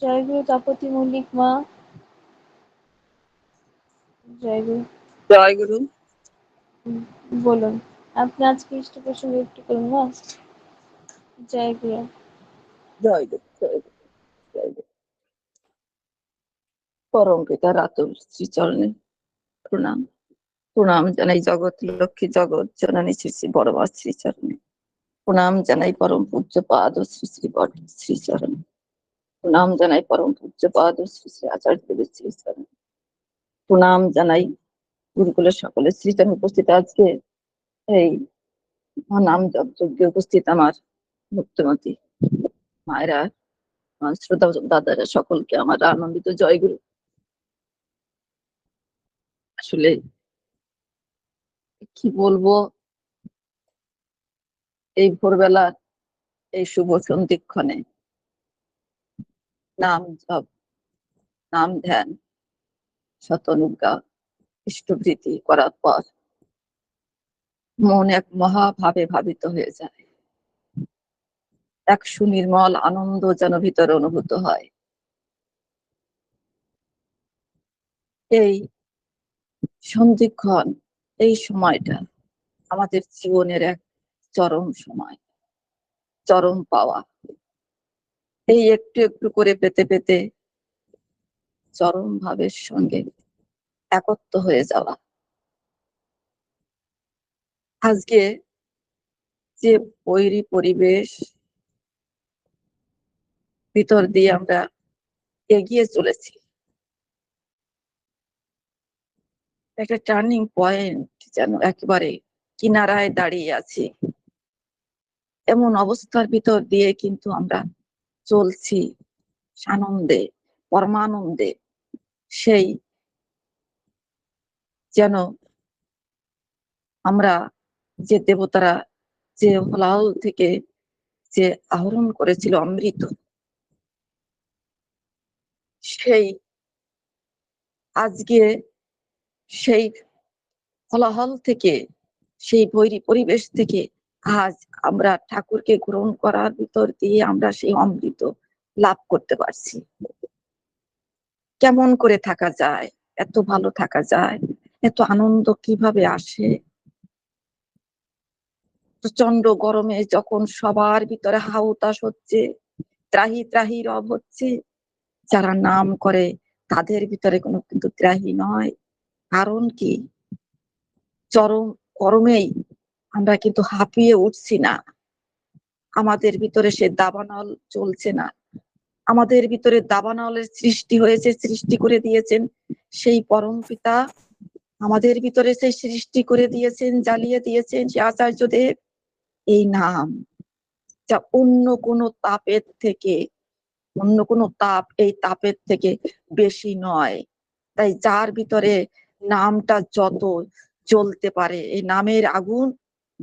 জয়গুরু তাপতি মল্লিক মা। জয়গুরু। জয়গুরু। বলুন আপনি আজকে ইষ্ট প্রসঙ্গে একটু করুন মা জয়গুরু। জয়গুরু জয়গুরু জয়গুরু। পরম পিতা রাতুল শ্রীচরণে প্রণাম। প্রণাম জানাই জগৎ লক্ষ্মী জগৎ জননী শ্রী শ্রী বড় মা শ্রীচরণে। প্রণাম জানাই পরম পূজ্য পাদ শ্রী শ্রী বড় শ্রীচরণে। প্রণাম জানাই পরম পূজ্য পাদ শ্রী শ্রী আচার্য শ্রীচরণে প্রণাম জানাই গুরুকুলের সকলে শ্রীচরণ উপস্থিত। আজকে এই নাম যজ্ঞে উপস্থিত আমার মুক্তমতী মায়েরা শ্রোতা দাদারা, সকলকে আমার আনন্দিত জয়গুরু। আসলে কি বলব, এই ভোরবেলা এই শুভ সন্ধিক্ষণে নাম জপ, নাম ধ্যান, শতনুজ্ঞা ইষ্টভৃতি করার পর মন এক মহাভাবে ভাবিত হয়ে যায়। এক সুনির্মল আনন্দ যেন ভিতরে অনুভূত হয়। এই সন্ধিক্ষণ, এই সময়টা আমাদের জীবনের এক চরম সময়, চরম পাওয়া। এই একটু একটু করে পেতে পেতে চরম ভাবের সঙ্গে একত্র হয়ে যাওয়া। আজকে যে বৈরি পরিবেশ ভিতর দিয়ে আমরা এগিয়ে চলেছি। একটা টার্নিং পয়েন্ট যেন একেবারে কিনারায় দাঁড়িয়ে আছি। এমন অবস্থার ভিতর দিয়ে কিন্তু আমরা চলছি সানন্দে পরমানন্দে, সেই যেন আমরা যে দেবতারা, যে হলাল থেকে যে আহরণ করেছিল অমৃত, সেই আজকে সেই ফলাহল থেকে, সেই বৈরী পরিবেশ থেকে আজ আমরা ঠাকুরকে গ্রহণ করার ভিতর দিয়ে আমরা সেই অমৃত লাভ করতে পারছি। কেমন করে থাকা যায়? এত ভালো থাকা যায়? এত আনন্দ কীভাবে আসে? প্রচণ্ড গরমে যখন সবার ভিতরে হাউতাস হচ্ছে, ত্রাহি ত্রাহি রব হচ্ছে, যারা নাম করে তাদের ভিতরে কোনো কিন্তু ত্রাহি নয়। কারণ কি? চরম, গরমেই আমরা কিন্তু হাঁপিয়ে উঠছি না। আমাদের ভিতরে সে দাবানল চলছে না। আমাদের ভিতরে দাবানলের সৃষ্টি হয়েছে, সৃষ্টি করে দিয়েছেন। সেই পরম পিতা আমাদের ভিতরে সেই সৃষ্টি করে দিয়েছেন, জ্বালিয়ে দিয়েছেন সে আচার্যদেব এই নাম যা অন্য কোনো তাপের থেকে, অন্য কোনো তাপ এই তাপের থেকে বেশি নয়। তাই যার ভিতরে নামটা যত চলতে পারে, এই নামের আগুন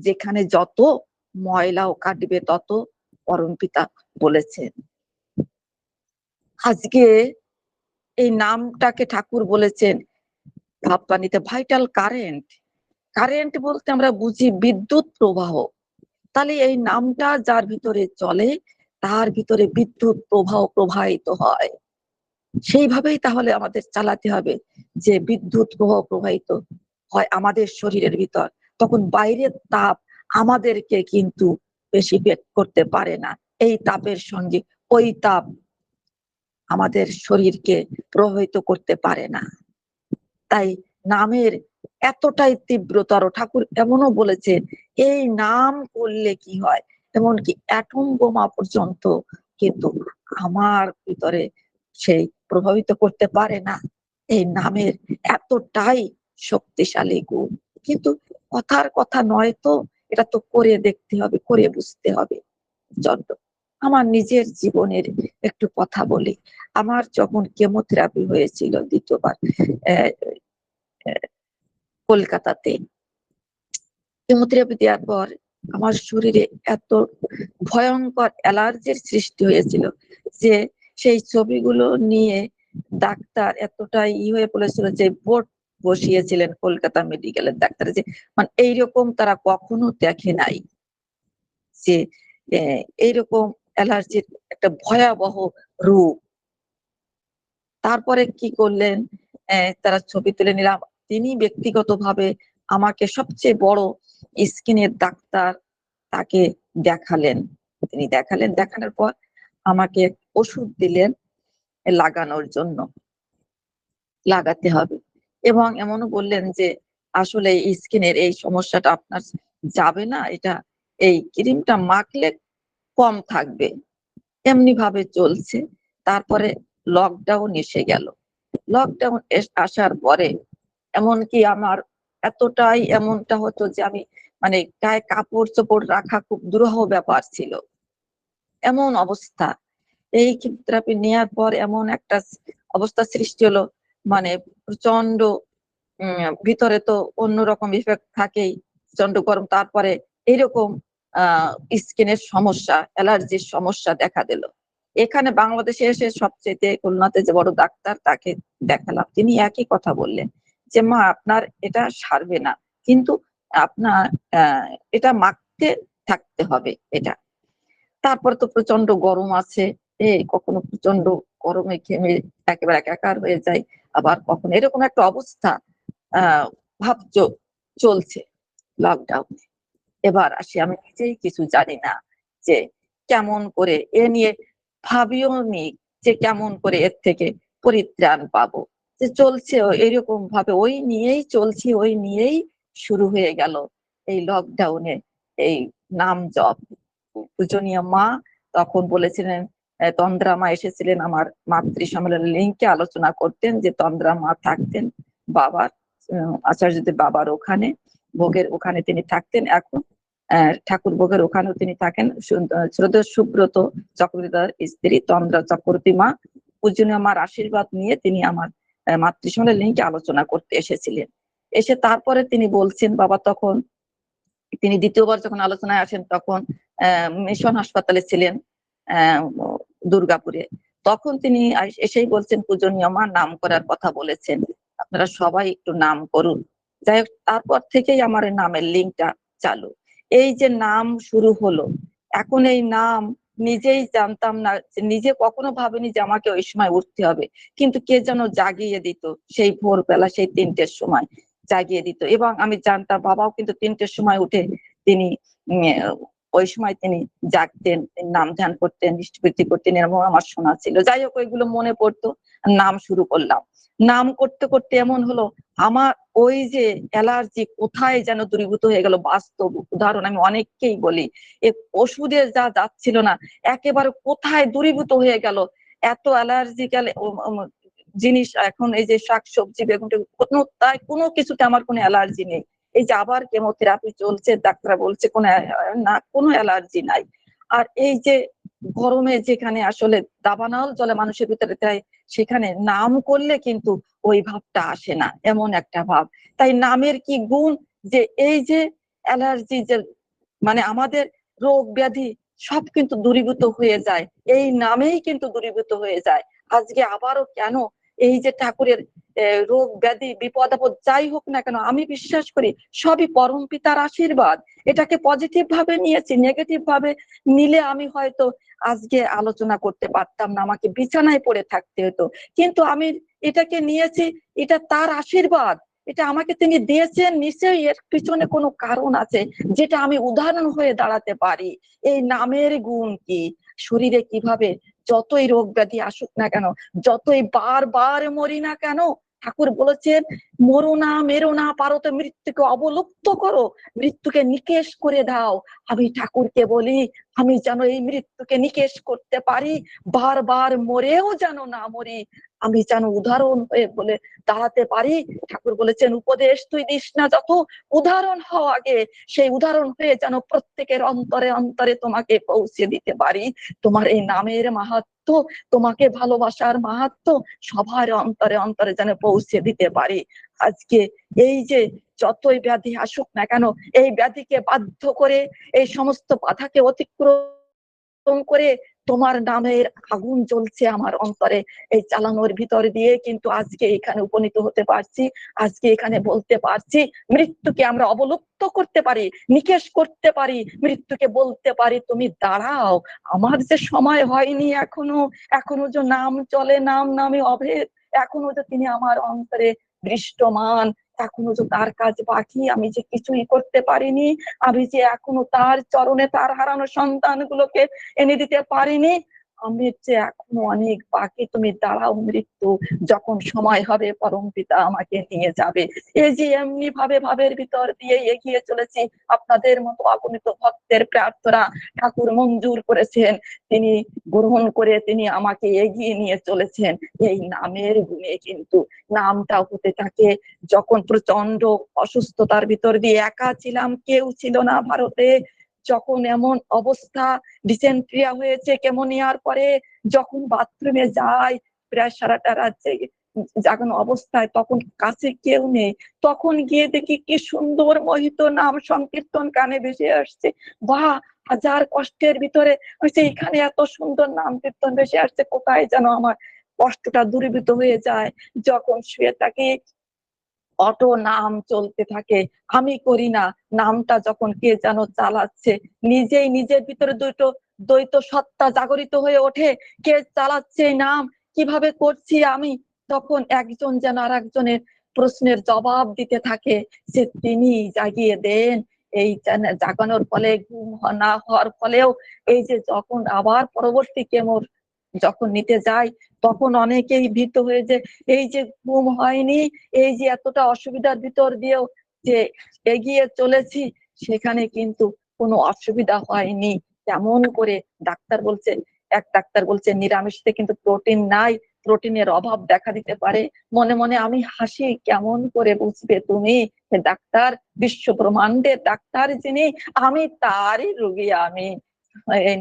যেখানে যত ময়লাও কাটবে, তত পরম পিতা বলেছেন। আজকে এই নামটাকে ঠাকুর বলেছেন ভাবপানিতে ভাইটাল কারেন্ট কারেন্ট বলতে আমরা বুঝি বিদ্যুৎ প্রবাহ। তাহলে এই নামটা যার ভিতরে চলে, তার ভিতরে বিদ্যুৎ প্রবাহ প্রবাহিত হয়। সেইভাবেই তাহলে আমাদের চালাতে হবে যে বিদ্যুৎ প্রবাহ প্রবাহিত হয় আমাদের শরীরের ভিতর। তখন বাইরের তাপ আমাদেরকে কিন্তু বেশি বেগ করতে পারে না। এই তাপের সঙ্গে ওই তাপ আমাদের শরীরকে প্রভাবিত করতে পারে না। তাই নামের এতটাই তীব্রতর ঠাকুর এমনও বলেছেন, এই নাম করলে কি হয়? এমনকি অ্যাটম বোমা পর্যন্ত কিন্তু আমার ভিতরে সেই প্রভাবিত করতে পারে না। এই নামের এতটাই শক্তিশালী গুণ। কিন্তু কথার কথা নয় তো, এটা তো করে দেখতে হবে, করে বুঝতে হবে। জন্য আমার নিজের জীবনের একটু কথা বলি। আমার যখন কেমোথেরাপি হয়েছিল দ্বিতীয়বার কলকাতাতে, কেমোথেরাপি দেওয়ার পর আমার শরীরে এত ভয়ঙ্কর অ্যালার্জির সৃষ্টি হয়েছিল যে সেই ছবিগুলো নিয়ে ডাক্তার এতটাই ই হয়ে পড়েছিল যে বোর্ড বসিয়েছিলেন কলকাতা মেডিকেলের ডাক্তার যে মানে এইরকম তারা কখনো দেখে নাই যে এইরকম অ্যালার্জির একটা ভয়াবহ রূপ তারপরে কি করলেন? তারা ছবি তুলে নিলাম। তিনি ব্যক্তিগতভাবে আমাকে সবচেয়ে বড় স্কিনের ডাক্তার তাকে দেখালেন। তিনি দেখালেন, দেখানোর পর আমাকে ওষুধ দিলেন লাগানোর জন্য। লাগাতে হবে। এবং এমনও বললেন যে, আসলে এই স্কিনের এই সমস্যাটা আপনার যাবে না, এটা এই ক্রিমটা মাখলে কম থাকবে। এমনি ভাবে চলছে। তারপরে লকডাউন এসে গেল। লকডাউন আসার পরে এমনকি আমার এতটাই এমনটা হতো যে, আমি মানে গায়ে কাপড় চোপড় রাখা খুব দুরহ ব্যাপার ছিল। এমন অবস্থা। এই থেরাপি নেওয়ার পর এমন একটা অবস্থা সৃষ্টি হলো মানে প্রচণ্ড ভিতরে তো অন্যরকম ইফেক্ট থাকেই প্রচণ্ড গরম। তারপরে এইরকম আহ স্কিনের সমস্যা, অ্যালার্জির সমস্যা দেখা দিল। এখানে বাংলাদেশে এসে সবচেয়ে খুলনাতে যে বড় ডাক্তার, তাকে দেখালাম। তিনি একই কথা বললেন যে, মা, আপনার এটা সারবে না। কিন্তু আপনার এটা মাখতে থাকতে হবে এটা। তারপর তো প্রচণ্ড গরম আছে। এই কখনো প্রচণ্ড গরমে ঘেমে একেবারে একাকার হয়ে যায় আবার কখন এরকম একটা অবস্থা, আহ, ভাব চলছে লকডাউনে এবার আসি, আমি নিজেই কিছু জানি না যে কেমন করে এ নিয়ে ভাবিও নি যে কেমন করে এর থেকে পরিত্রাণ পাবো। যে চলছে এরকম ভাবে ওই নিয়েই চলছি, ওই নিয়েই শুরু হয়ে গেল এই লকডাউনে এই নাম জপ। পূজনীয় মা তখন বলেছিলেন আহ, তন্দ্রা মা এসেছিলেন আমার মাতৃ সম্মেলনের লিঙ্কে আলোচনা করতেন যে তন্দ্রা মা থাকতেন বাবার আচার্যদের বাবার ওখানে ভোগের ওখানে তিনি থাকতেন। এখন ঠাকুর ভোগের ওখানেও তিনি থাকেন। শ্রদ্ধা সুব্রত চক্রবর্তীর স্ত্রী তন্দ্রা চক্রবর্তী মা পূজনীয় মার আশীর্বাদ নিয়ে তিনি আমার আহ, মাতৃসম্মেলনের লিঙ্কে আলোচনা করতে এসেছিলেন। এসে তারপরে তিনি বলছেন বাবা তখন তিনি দ্বিতীয়বার যখন আলোচনায় আসেন তখন মিশন হাসপাতালে ছিলেন। দুর্গাপুরে। তখন তিনি এসেই বলছেন পূজনীয় মা নাম করার কথা বলেছেন। আপনারা সবাই একটু নাম করুন। যাই হোক, তারপর থেকেই আমার নামের লিঙ্কটা চালু। এই যে নাম শুরু হলো, এখন এই নাম নিজেই জানতাম না নিজে কখনো ভাবিনি যে আমাকে ওই সময় উঠতে হবে। কিন্তু কে যেন জাগিয়ে দিত সেই ভোরবেলা, সেই তিনটের সময় জাগিয়ে দিত। এবং আমি জানতাম, বাবাও কিন্তু তিনটের সময় উঠে তিনি ওই সময় তিনি জাগতেন, নাম ধ্যান করতেন দৃষ্টিবৃত্তি করতেন, এরকম আমার শোনা ছিল। যাই হোক, ওইগুলো মনে পড়তো, নাম শুরু করলাম। নাম করতে করতে এমন হলো, আমার ওই যে অ্যালার্জি কোথায় যেন দূরীভূত হয়ে গেল, বাস্তব উদাহরণ আমি অনেককেই বলি। এ ওষুধে যা যাচ্ছিল না, একেবারে কোথায় দূরীভূত হয়ে গেল? এত অ্যালার্জিক্যাল জিনিস, এখন এই যে শাকসবজি বেগুন কোনো, তাই কোনো কিছুতে আমার কোনো অ্যালার্জি নেই। এই যে আবার কেমোথেরাপি চলছে ডাক্তার বলছে কোনো না, কোনো অ্যালার্জি নাই। আর এই যে গরমে যেখানে আসলে দাবানল জলে মানুষের ভিতরে দেয় সেখানে নাম করলে কিন্তু ওই ভাবটা আসে না, এমন একটা ভাব। তাই নামের কি গুণ? যে এই যে অ্যালার্জি যে মানে আমাদের রোগ ব্যাধি সব কিন্তু দূরীভূত হয়ে যায়। এই নামেই কিন্তু দূরীভূত হয়ে যায়। আজকে আবারও কেন এই যে ঠাকুরের রোগ ব্যাধি, বিপদ আপদ যাই হোক না কেন, আমি বিশ্বাস করি সবই পরম পিতার আশীর্বাদ। এটাকে পজিটিভ ভাবে নিয়েছি নেগেটিভ ভাবে নিলে আমি হয়তো আজকে আলোচনা করতে পারতাম না, আমাকে বিছানায় পড়ে থাকতে হতো। কিন্তু আমি এটাকে নিয়েছি, এটা তার আশীর্বাদ। এটা আমাকে তিনি দিয়েছেন, নিশ্চয়ই এর পিছনে কোনো কারণ আছে যেটা আমি উদাহরণ হয়ে দাঁড়াতে পারি। এই নামের গুণ কি? শরীরে কীভাবে যতই রোগ ব্যাধি আসুক না কেন, যতই বারবার মরি না কেন, ঠাকুর বলেছেন, মরো না, মেরো না পারো তো মৃত্যুকে অবলুপ্ত করো, মৃত্যুকে নিকেশ করে দাও। আমি ঠাকুরকে বলি, আমি যেন এই মৃত্যুকে নিকেশ করতে পারি, বারবার মরেও যেন না মরি। আমি যেন উদাহরণ হয়ে বলে দাঁড়াতে পারি? ঠাকুর বলেছেন, উপদেশ তুই দিস না যত উদাহরণ হও আগে। সেই উদাহরণ হয়ে যেন প্রত্যেকের অন্তরে অন্তরে তোমাকে পৌঁছে দিতে পারি। তোমার এই নামের মাহাত্ম, তোমাকে ভালোবাসার মাহাত্ম সবার অন্তরে অন্তরে যেন পৌঁছে দিতে পারি। আজকে এই যে যতই ব্যাধি আসুক না কেন, এই ব্যাধিকে বাধ্য করে, এই সমস্ত বাধাকে অতিক্রম করে তোমার নামের আগুন জ্বলছে আমার অন্তরে। এই চালানোর ভিতর দিয়ে কিন্তু আজকে এখানে উপনীত হতে পারছি, আজকে এখানে বলতে পারছি, মৃত্যুকে আমরা অবলুপ্ত করতে পারি, নিকেশ করতে পারি, মৃত্যুকে বলতে পারি, তুমি দাঁড়াও, আমার যে সময় হয়নি এখনও এখনও যে নাম চলে, নাম নামে অভেদ, এখনও যে তিনি আমার অন্তরে দৃষ্টমান এখনও যে তার কাজ বাকি, আমি যে কিছুই করতে পারিনি, আমি যে এখনও তার চরণে তার হারানো সন্তানগুলোকে এনে দিতে পারিনি আমি যে এখনও অনেক বাকি, তুমি দাঁড়াও মৃত্যু। যখন সময় হবে, পরম পিতা আমাকে নিয়ে যাবে। এই যে এমনি ভাবে ভাবের ভিতর দিয়ে এগিয়ে চলেছি, আপনাদের মতো অগণিত ভক্তের প্রার্থনা ঠাকুর মঞ্জুর করেছেন। তিনি গ্রহণ করে তিনি আমাকে এগিয়ে নিয়ে চলেছেন। এই নামের গুণে কিন্তু নামটা হতে থাকে। যখন প্রচণ্ড অসুস্থতার ভিতর দিয়ে একা ছিলাম, কেউ ছিল না ভারতে। যখন এমন অবস্থা, ডিসেন্ট্রিয়া হয়েছে কেমোনিয়ার পরে যখন বাথরুমে যাই প্রায় সারাটা রাত জেগে জাগানো অবস্থায় তখন কাছে কেউ নেই। তখন গিয়ে দেখি কি সুন্দর মোহিত নাম সংকীর্তন কানে ভেসে আসছে। বাহ! হাজার কষ্টের ভিতরে এখানে এত সুন্দর নাম কীর্তন ভেসে আসছে, কোথায় যেন আমার কষ্টটা দূরীভূত হয়ে যায়। যখন শুয়ে থাকি অটো নাম চলতে থাকে। আমি করি না। নামটা যখন কে যেন চালাচ্ছে। নিজেই নিজের ভিতরে দুটো দ্বৈত সত্তা জাগরিত হয়ে ওঠে। কে চালাচ্ছে নাম? কীভাবে করছি আমি? তখন একজন যেন আর একজনের প্রশ্নের জবাব দিতে থাকে। সে তিনি জাগিয়ে দেন। এই জাগানোর ফলে, ঘুম না হওয়ার ফলেও এই যে যখন আবার পরবর্তী কেমোর যখন নিতে যাই, তখন অনেকেই ভীত হয়ে যে, এই যে ঘুম হয়নি, এই যে এতটা অসুবিধার ভিতর দিয়েও যে এগিয়ে চলেছি, সেখানে কিন্তু কোনো অসুবিধা হয়নি। কেমন করে ডাক্তার বলছে, এক ডাক্তার বলছে, নিরামিষতে কিন্তু প্রোটিন নাই, প্রোটিনের অভাব দেখা দিতে পারে। মনে মনে আমি হাসি কেমন করে বুঝবে তুমি? ডাক্তার, বিশ্ব ব্রহ্মাণ্ডের ডাক্তার যিনি, আমি তারই রুগী আমি।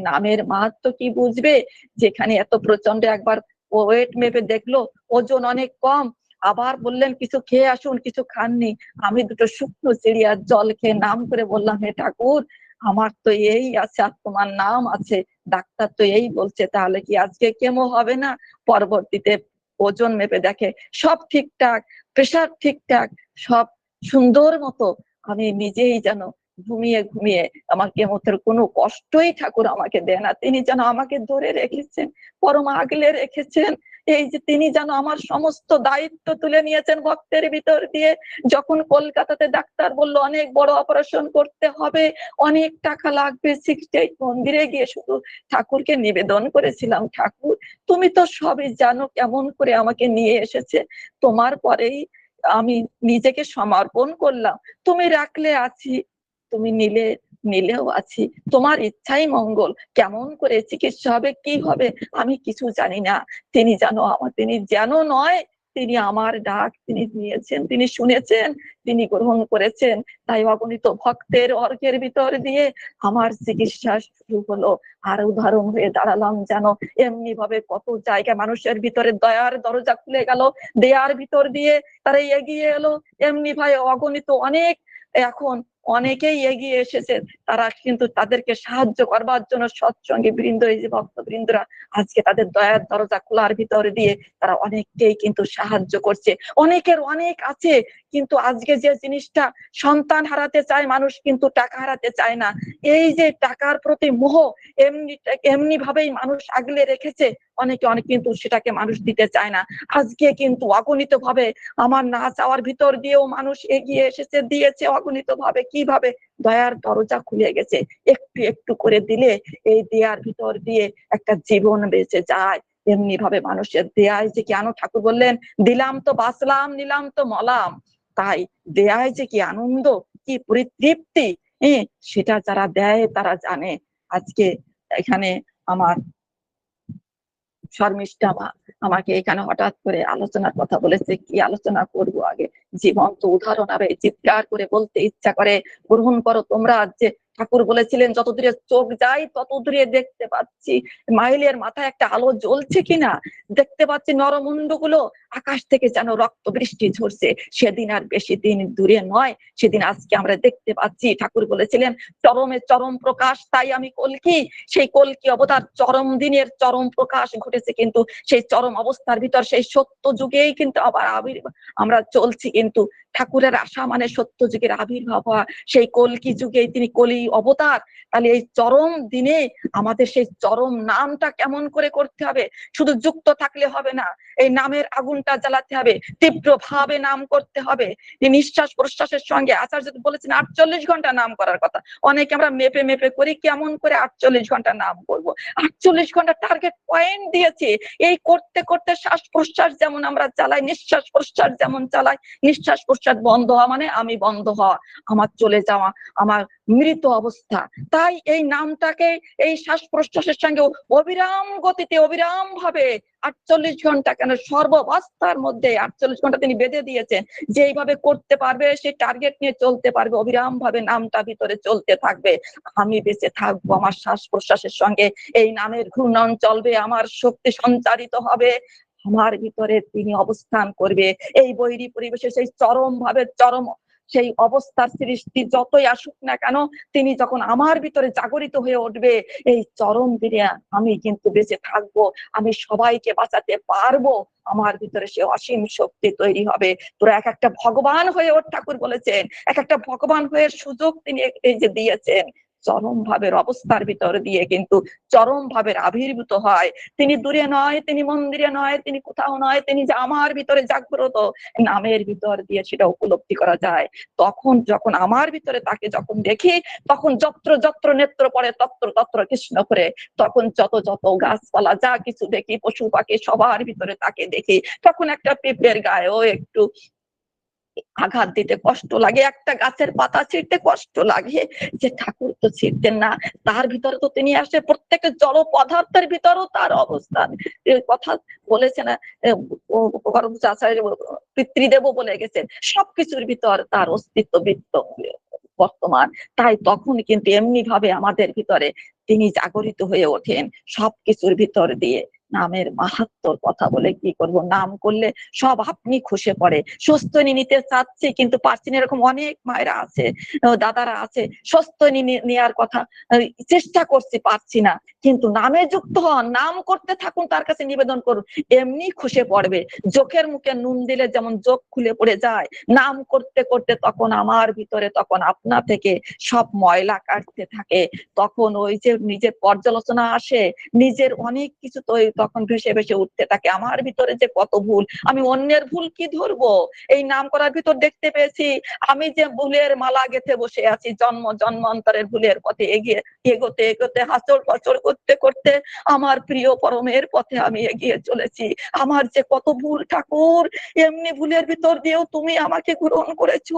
নামের মাহাত্ম কি বুঝবে? যেখানে এত প্রচণ্ড একবার ওয়েট মেপে দেখল, ওজন অনেক কম। আবার বললেন, কিছু খেয়ে আসুন, কিছু খাননি। আমি দুটো শুকনো চিড়িয়ার জল খেয়ে নাম করে বললাম, হে ঠাকুর, আমার তো এই আছে, আর তোমার নাম আছে। ডাক্তার তো এই বলছে, তাহলে কি আজকে কেমো হবে না? পরবর্তীতে ওজন মেপে দেখে, সব ঠিকঠাক প্রেশার ঠিকঠাক, সব সুন্দর মতো। আমি নিজেই যেন ঘুমিয়ে ঘুমিয়ে আমাকে মতের কোনো কষ্টই ঠাকুর আমাকে দেয় না। তিনি যেন আমাকে ধরে রেখেছেন, পরম আগলে রেখেছেন। এই যে তিনি যেন আমার সমস্ত দায়িত্ব তুলে নিয়েছেন ভক্তের ভিতর দিয়ে। যখন কলকাতাতে ডাক্তার বলল, অনেক বড় অপারেশন করতে হবে, অনেক টাকা লাগবে। মন্দিরে গিয়ে শুধু ঠাকুরকে নিবেদন করেছিলাম, ঠাকুর, তুমি তো সবই জানো কেমন করে আমাকে নিয়ে এসেছে। তোমার পরেই আমি নিজেকে সমর্পণ করলাম। তুমি রাখলে আছি তুমি নিলে, নিলেও আছি। তোমার ইচ্ছাই মঙ্গল। কেমন করে চিকিৎসা হবে, কি হবে, আমি কিছু জানি না। তিনি জানো আমার, তিনি যেন নয়, তিনি আমার ডাক তিনি নিয়েছেন, তিনি শুনেছেন, তিনি গ্রহণ করেছেন। তাই অগণিত ভক্তের অর্ঘের ভিতর দিয়ে আমার চিকিৎসা শুরু হলো। আর উদাহরণ হয়ে দাঁড়ালাম যেন এমনি ভাবে কত জায়গা মানুষের ভিতরে দয়ার দরজা খুলে গেল, দেয়ার ভিতর দিয়ে তারা এগিয়ে এলো। এমনি ভাই অগণিত অনেক এখন অনেকেই এগিয়ে এসেছে, তারা কিন্তু তাদেরকে সাহায্য করবার জন্য সৎসঙ্গে বৃন্দ, এই যে ভক্ত বৃন্দরা আজকে তাদের দয়ার দরজা খোলার ভিতরে দিয়ে তারা অনেককেই কিন্তু সাহায্য করছে। অনেকের অনেক আছে, কিন্তু আজকে যে জিনিসটা সন্তান হারাতে চায়, মানুষ কিন্তু টাকা হারাতে চায় না। এই যে টাকার প্রতি মোহ এমনি এমনি ভাবেই মানুষ আগলে রেখেছে, অনেকে অনেক কিন্তু সেটাকে মানুষ দিতে চায় না। আজকে কিন্তু অগণিত ভাবে আমার না চাওয়ার ভিতর দিয়েও মানুষ এগিয়ে এসেছে, দিয়েছে অগণিত ভাবে কীভাবে দয়ার দরজা খুলে গেছে? একটু একটু করে দিলে এই দেয়ার ভিতর দিয়ে একটা জীবন বেঁচে যায়। এমনি ভাবে মানুষের দেয়ায় যে কেন ঠাকুর বললেন, দিলাম তো বাঁচলাম, নিলাম তো মলাম। তাই দেয়ায় যে কি আনন্দ, কি পরিতৃপ্তি সেটা যারা দেয় তারা জানে। আজকে এখানে আমার শর্মিষ্ঠা আমাকে এখানে হঠাৎ করে আলোচনার কথা বলেছে, কি আলোচনা করব আগে? জীবন্ত উদাহরণ হবে চিৎকার করে বলতে ইচ্ছা করে গ্রহণ করো তোমরা যে ঠাকুর বলেছিলেন, যত দূরে চোখ যায়, তত দূরে দেখতে পাচ্ছি। মাইলের মাথায় একটা আলো জ্বলছে কিনা দেখতে পাচ্ছি নরমুন্ডগুলো আকাশ থেকে যেন রক্ত বৃষ্টি ঝরছে। সেদিন আর বেশি দিন দূরে নয়, সেদিন আজকে আমরা দেখতে পাচ্ছি। ঠাকুর বলেছিলেন, চরমে চরম প্রকাশ, তাই আমি কলকি। সেই কলকি অবতার চরম দিনের চরম প্রকাশ ঘটেছে কিন্তু সেই চরম অবস্থার ভিতর, সেই সত্য যুগেই কিন্তু আবার আবির আমরা চলছি কিন্তু ঠাকুরের আশা মানে সত্য যুগের আবির্ভাব হওয়া। সেই কলকি যুগে তিনি কলি অবতার? তাহলে এই চরম দিনে আমাদের সেই চরম নামটা কেমন করে করতে হবে? শুধু যুক্ত থাকলে হবে না, এই নামের আগুনটা জ্বালাতে হবে তীব্র ভাবে নাম করতে হবে। নিঃশ্বাস প্রশ্বাসের সঙ্গে আচার্য বলেছেন, আটচল্লিশ ঘণ্টা নাম করার কথা। অনেকে আমরা মেপে মেপে করি, কেমন করে আটচল্লিশ ঘণ্টা নাম করব? আটচল্লিশ ঘণ্টা টার্গেট পয়েন্ট দিয়েছে। এই করতে করতে শ্বাস প্রশ্বাস যেমন আমরা চালাই, নিঃশ্বাস প্রশ্বাস যেমন চালাই, নিঃশ্বাস প্রশ্বাস বন্ধ হওয়া মানে আমি বন্ধ হওয়া, আমার চলে যাওয়া, আমার মৃত অবস্থা। তাই এই নামটাকে, এই শ্বাস প্রশ্বাসের সঙ্গে অবিরাম গতিতে অবিরাম ভাবে আটচল্লিশ ঘণ্টা কেন সর্বাবস্থার মধ্যে আটচল্লিশ ঘণ্টা তিনি বেঁধে দিয়েছেন, যে এইভাবে করতে পারবে, সে টার্গেট নিয়ে চলতে পারবে অবিরাম ভাবে নামটা ভিতরে চলতে থাকবে। আমি বেঁচে থাকব, আমার শ্বাস প্রশ্বাসের সঙ্গে, এই নামের ঘূর্ণন চলবে, আমার শক্তি সঞ্চারিত হবে। আমার ভিতরে তিনি অবস্থান করবে। এই বৈরী পরিবেশে সেই চরম ভাবে চরম সেই অবস্থার সৃষ্টি যতই আসুক না কেন, তিনি যখন আমার ভিতরে জাগরিত হয়ে উঠবে, এই চরম দিনে আমি কিন্তু বেঁচে থাকব, আমি সবাইকে বাঁচাতে পারব, আমার ভিতরে সে অসীম শক্তি তৈরি হবে। তোরা এক একটা ভগবান হয়ে ওর ঠাকুর বলেছেন। এক একটা ভগবান হয়ে সুযোগ তিনি এই যে দিয়েছেন। চরম ভাবের অবস্থার ভিতর দিয়ে কিন্তু চরম ভাবের আবির্ভূত হয়। তিনি দূরে নয়, তিনি মন্দিরে নয়, তিনি কোথাও নয়, তিনি যে আমার ভিতরে জাগ্রত নামের ভিতর দিয়ে সেটা উপলব্ধি করা যায়। তখন যখন আমার ভিতরে তাকে যখন দেখি, তখন যত্র যত্র নেত্র পড়ে, তত্র তত্র কৃষ্ণ করে তখন যত যত গাছপালা, যা কিছু দেখি, পশু পাখি সবার ভিতরে তাকে দেখি। তখন একটা পেঁপের গায়েও একটু আঘাত দিতে কষ্ট লাগে, একটা গাছের পাতা ছিঁড়তে কষ্ট লাগে। যে ঠাকুর তো ছিঁড়তেন না, তার ভিতরে তো তিনি আসে প্রত্যেকের জড় পদার্থের ভিতরেও তার অবস্থান। কথা বলেছে না আচার্য পিতৃদেব বলে গেছেন, সবকিছুর ভিতর তার অস্তিত্ব বৃত্ত বর্তমান। তাই তখন কিন্তু এমনি ভাবে আমাদের ভিতরে তিনি জাগরিত হয়ে ওঠেন, সবকিছুর ভিতর দিয়ে। নামের মাহাত্মর কথা বলে কি করব? নাম করলে সব আপনি খসে পড়ে। সুস্থ নিতে চাচ্ছি, কিন্তু পারছি না, এরকম অনেক মায়েরা আছে দাদারা আছে সুস্থ নেওয়ার কথা চেষ্টা করছি, পারছি না। কিন্তু নামে যুক্ত হন, নাম করতে থাকুন, তার কাছে নিবেদন করুন, এমনি খসে পড়বে। চোখের মুখে নুন দিলে যেমন চোখ খুলে পড়ে যায়, নাম করতে করতে তখন আমার ভিতরে, তখন আপনা থেকে সব ময়লা কাটতে থাকে। তখন ওই যে নিজের পর্যালোচনা আসে, নিজের অনেক কিছু তো ওই তখন ভেসে ভেসে উঠতে থাকে। আমার ভিতরে যে কত ভুল, আমি অন্যের ভুল কি ধরবো? এই নাম করার ভিতর দেখতে পেয়েছি, আমি যে ভুলের মালা গেথে বসে আছি, জন্ম জন্মান্তরের ভুলের পথে এগিয়ে, এগোতে এগোতে হাসর ফাচর করতে করতে আমার প্রিয় পরমের পথে আমি এগিয়ে চলেছি। আমার যে কত ভুল ঠাকুর, এমনি ভুলের ভিতর দিয়েও তুমি আমাকে গ্রহণ করেছ।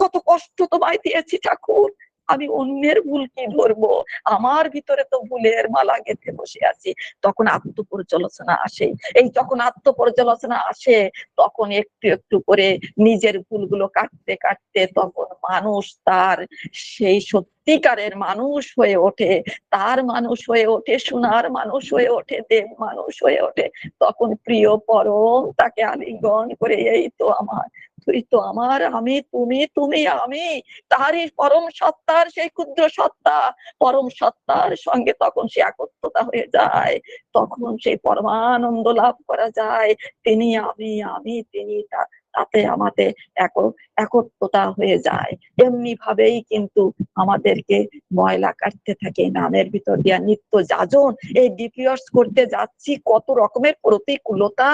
কত কষ্ট তোমায় দিয়েছি ঠাকুর। আমি অন্যের ভুল কি ধরবো? আমার ভিতরে তো ভুলের মালা গেঁথে বসে আছি। তখন আত্মপর্যালোচনা আসে। এই যখন আত্মপর্যালোচনা আসে, তখন একটু একটু করে নিজের ভুলগুলো কাটতে কাটতে তখন মানুষ তার সেই সত্যিকারের মানুষ হয়ে ওঠে। তার মানুষ হয়ে ওঠে, সোনার মানুষ হয়ে ওঠে, দেব মানুষ হয়ে ওঠে। তখন প্রিয় পরম তাকে আলিঙ্গন করে, এই তো আমার তুই তো আমার আমি তুমি তুমি আমি। তাহারই পরম সত্তার সেই ক্ষুদ্র সত্তা। পরম সত্তার সঙ্গে তখন সে একত্রতা হয়ে যায়। তখন সেই পরমানন্দ লাভ করা যায়। তিনি আমি আমি, তিনি তা তাতে আমাদের এক একত্রতা হয়ে যায়। এমনি ভাবেই কিন্তু আমাদেরকে ময়লা কাটতে থাকে, নামের ভিতর দিয়া নিত্য যাজন। এই ডিপিয়ার্স করতে যাচ্ছি কত রকমের প্রতিকূলতা,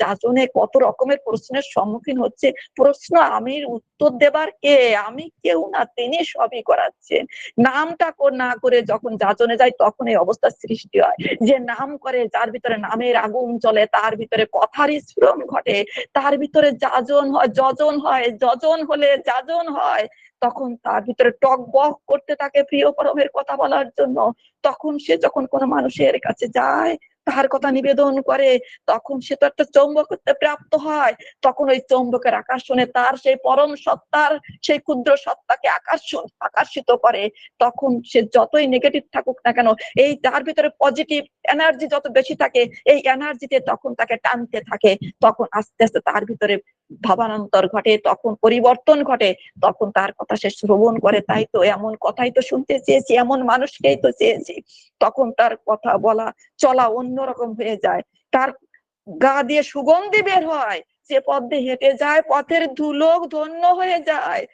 যাজনে কত রকমের প্রশ্নের সম্মুখীন হচ্ছে। প্রশ্ন আমি উত্তর দেবার কে? আমি কেউ না, তিনি সবই করাচ্ছেন। নামটা না করে যখন যাজনে যায় তখন এই অবস্থার সৃষ্টি হয়। যে নাম করে, যার ভিতরে নামের আগুন চলে, তার ভিতরে কথার স্ফুরণ ঘটে, তার ভিতরে যাজন হয়, যজন হয়, যজন হলে যাজন হয়, তখন তার ভিতরে টক বক করতে থাকে প্রিয় পরমের কথা বলার জন্য। তখন সে যখন কোনো মানুষের কাছে যায় তার কথা নিবেদন করে, তখন সে তো একটা চৌম্বকত্বে প্রাপ্ত হয়। তখন ওই চৌম্বকের আকর্ষণে তার সেই পরম সত্তার, সেই ক্ষুদ্র সত্তাকে আকর্ষণ আকর্ষিত করে। তখন সে যতই নেগেটিভ থাকুক না কেন, এই তার ভিতরে পজিটিভ এনার্জি যত বেশি থাকে, এই এনার্জিতে তখন তাকে টানতে থাকে। তখন আস্তে আস্তে তার ভিতরে ভাবানন্তর ঘটে, তখন পরিবর্তন ঘটে, তখন তার কথা সে শ্রবণ করে, তাই তো এমন কথাই তো শুনতে চেয়েছি, এমন মানুষকেই তো চেয়েছি। তখন তার কথা বলা, চলা অন্যরকম হয়ে যায়। তার গা দিয়ে সুগন্ধি বের হয়, যে পথ হেঁটে যায়, পথের ধুলোক ধন্য হয়ে যায়।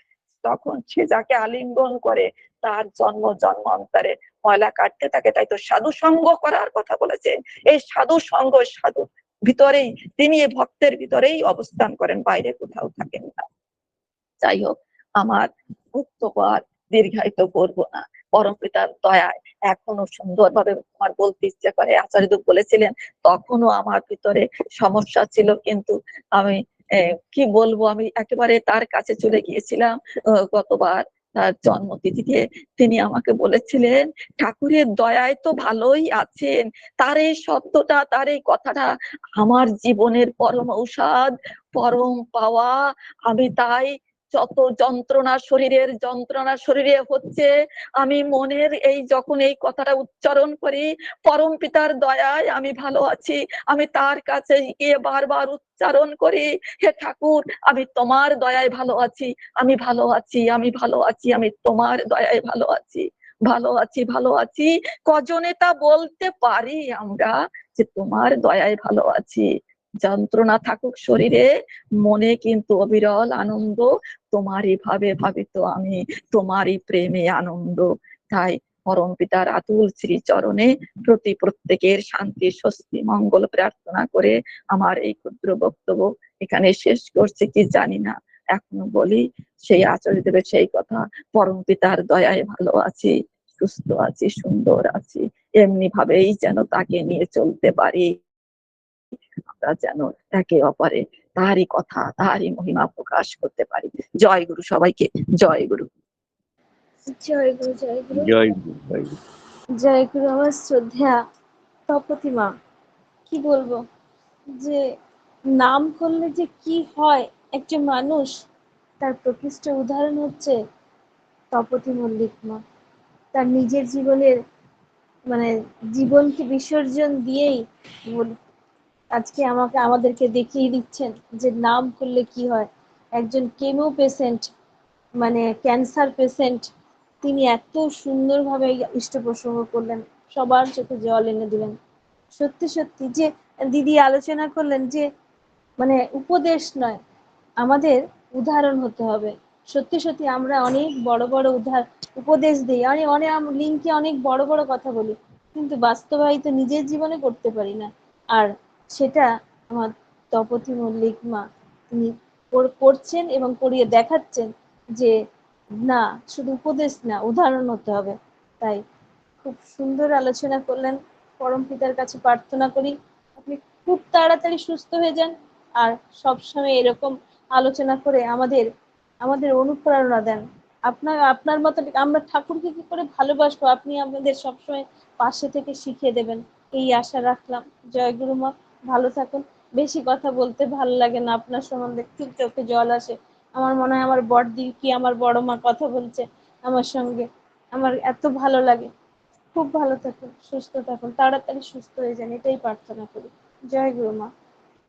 তখন সে যাকে আলিঙ্গন করে, তার জন্ম জন্মান্তরে ময়লা কাটতে থাকে, তাই তো সাধু সঙ্গ করার কথা বলেছেন। এই সাধু সঙ্গ সাধু ভিতরেই, তিনি ভক্তের ভিতরেই অবস্থান করেন, বাইরে কোথাও থাকেন না। যাই হোক, আমার মুক্তবার দীর্ঘায়িত করব না। পরম পিতার দয়ায় এখনও সুন্দরভাবে আমার বলতে ইচ্ছে করে, আচার্য বলেছিলেন, তখনও আমার ভিতরে সমস্যা ছিল, কিন্তু আমি কি বলব, আমি একেবারে তার কাছে চলে গিয়েছিলাম গতবার। তার জন্মতিথিতে তিনি আমাকে বলেছিলেন, ঠাকুরের দয়ায় তো ভালোই আছেন। তার এই শব্দটা, তার এই কথাটা আমার জীবনের পরম ঔষধ, পরম পাওয়া। আমি তাই যত যন্ত্রণা শরীরের যন্ত্রণা শরীরে হচ্ছে, আমি মনের এই যখন এই কথাটা উচ্চারণ করি, পরম পিতার দয়ায় আমি ভালো আছি। আমি তার কাছে গিয়ে বারবার উচ্চারণ করি, হে ঠাকুর, আমি তোমার দয়ায় ভালো আছি, আমি ভালো আছি, আমি ভালো আছি, আমি তোমার দয়ায় ভালো আছি ভালো আছি ভালো আছি। কজনে তা বলতে পারি আমরা যে তোমার দয়ায় ভালো আছি। যন্ত্রণা থাকুক শরীরে, মনে কিন্তু অবিরল আনন্দ তোমারই ভাবে ভাবিত আমি, তোমারই প্রেমে আনন্দ। তাই পরম পিতার আতুল শ্রী চরণে প্রতি প্রত্যেকের শান্তি, স্বস্তি, মঙ্গল প্রার্থনা করে আমার এই ক্ষুদ্র বক্তব্য এখানে শেষ করছে কি জানি না। এখনও বলি, সেই আচরিত দেবের সেই কথা, পরম পিতার দয়ায় ভালো আছি, সুস্থ আছি, সুন্দর আছি এমনি ভাবেই যেন তাকে নিয়ে চলতে পারি। আমরা যেন একে অপরে তারই কথা তারই মহিমা প্রকাশ করতে পারি। জয় গুরু সবাইকে জয় গুরু। জয় গুরু জয় গুরু। জয় গুরু, জয় গুরু। আমার শ্রদ্ধা তপতি মা কি বলব? যে নাম করলে যে কি হয় একজন মানুষ তার প্রকৃষ্ট উদাহরণ হচ্ছে তপতি মল্লিক মা তার নিজের জীবনের মানে জীবনকে বিসর্জন দিয়েই আজকে আমাকে, আমাদেরকে দেখিয়ে দিচ্ছেন যে নাম করলে কি হয়। একজন কেমো পেশেন্ট মানে ক্যান্সার পেশেন্ট, তিনি এত সুন্দরভাবে ইষ্ট প্রসঙ্গ করলেন, সবার চোখে জল এনে দিলেন। সত্যি সত্যি যে দিদি আলোচনা করলেন যে মানে উপদেশ নয়, আমাদের উদাহরণ হতে হবে। সত্যি সত্যি আমরা অনেক বড় বড় উদাহরণ, উপদেশ দিই, অনেক অনেক লিঙ্কে অনেক বড় বড় কথা বলি, কিন্তু বাস্তবায়িত নিজের জীবনে করতে পারি না। আর সেটা আমার তপতি মল্লিক মা, তিনি করছেন এবং করিয়ে দেখাচ্ছেন যে না, শুধু উপদেশ না, উদাহরণ হতে হবে। তাই খুব সুন্দর আলোচনা করলেন। পরম পিতার কাছে প্রার্থনা করি, আপনি খুব তাড়াতাড়ি সুস্থ হয়ে যান আর সবসময় এরকম আলোচনা করে আমাদের আমাদের অনুপ্রেরণা দেন। আপনার আপনার মতো আমরা ঠাকুরকে কি করে ভালোবাসবো? আপনি আমাদের সবসময় পাশে থেকে শিখিয়ে দেবেন। এই আশা রাখলাম। জয় গুরু মা ভালো থাকুন। বেশি কথা বলতে ভালো লাগে না আপনার সম্বন্ধে। খুব চোখে জল আসে। আমার মনে হয় আমার বড়দি কি আমার বড় মা কথা বলছে আমার সঙ্গে। আমার এত ভালো লাগে। খুব ভালো থাকুন, সুস্থ থাকুন, তাড়াতাড়ি সুস্থ হয়ে যান, এটাই প্রার্থনা করি। জয় গুরু মা